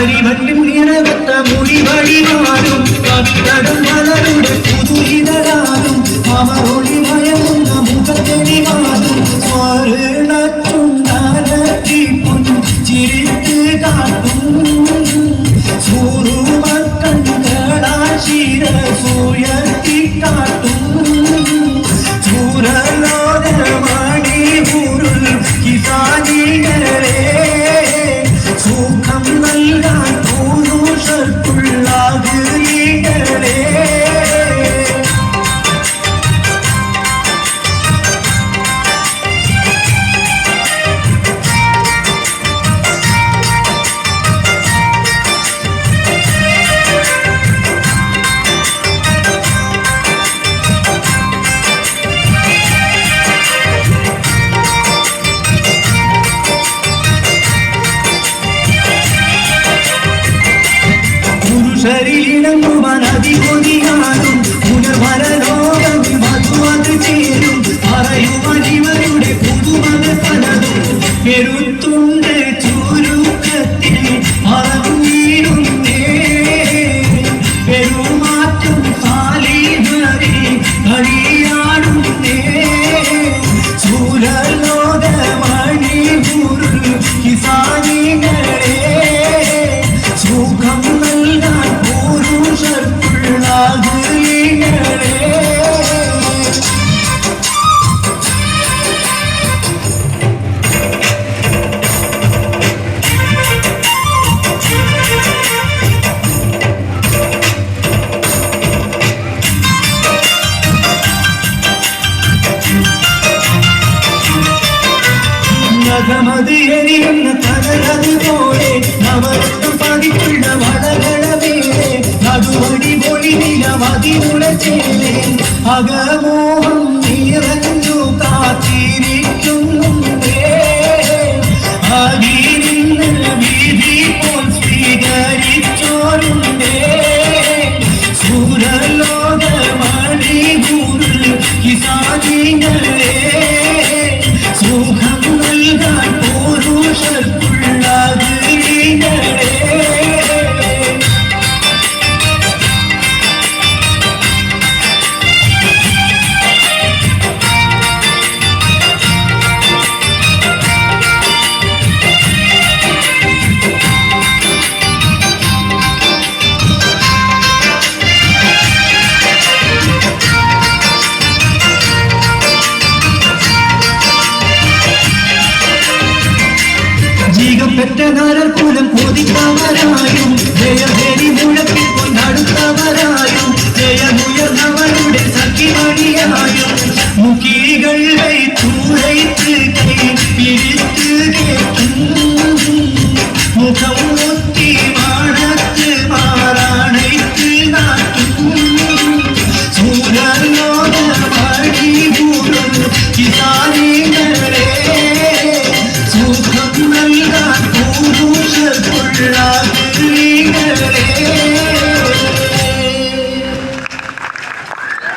அறிவன் நிறவத்த முடிவடி மாறும் கத்தட 던데 അകമതിയെന്ന തകരത് പോലെ നവരത്തു പതിക്കുള്ള വളകളവീടെ നടുവടി പൊളി നിലമതി മുളച്ചേലേ അകമോഹം നിറഞ്ഞു കാത്തിരിക്കുന്നു വീതി പോൽ സ്വീകരിച്ചോരുണ്ടേ. സൂരലോകമണി ഗുരു കിസാനിങ്ങളേ. സുഖ ராஜு நீங்களே